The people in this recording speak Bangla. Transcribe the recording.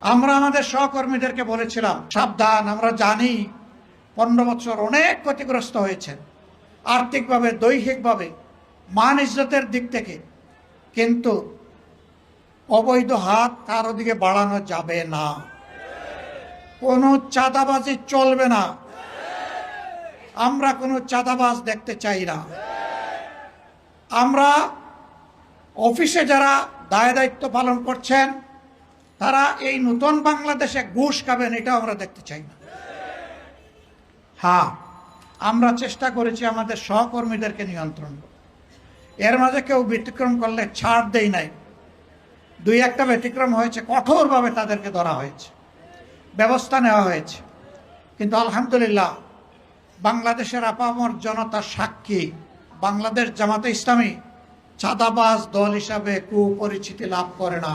আমরা আমাদের সহকর্মীদেরকে বলেছিলাম, সাবধান, আমরা জানি পনেরো বছর অনেক ক্ষতিগ্রস্ত হয়েছে। আর্থিকভাবে, দৈহিকভাবে, মান ইজ্জতের দিক থেকে। কিন্তু অবৈধ হাত কারও দিকে বাড়ানো যাবে না। কোনো চাঁদাবাজি চলবে না। আমরা কোনো চাঁদাবাজ দেখতে চাই না। আমরা অফিসে যারা দায় দায়িত্ব পালন করছেন তারা এই নতুন বাংলাদেশে ঘুষ খাবেন, এটাও আমরা দেখতে চাই না। হ্যাঁ আমরা চেষ্টা করেছি আমাদের সহকর্মীদেরকে নিয়ন্ত্রণ। এর মাঝে কেউ ব্যতিক্রম করলে ছাড় দেই নাই। দুই একটা ব্যতিক্রম হয়েছে, কঠোরভাবে তাদেরকে ধরা হয়েছে, ব্যবস্থা নেওয়া হয়েছে। কিন্তু আলহামদুলিল্লাহ, বাংলাদেশের আপামর জনতার সাক্ষী বাংলাদেশ জামাতে ইসলামী চাঁদাবাজ দল হিসাবে কুপরিচিতি লাভ করে না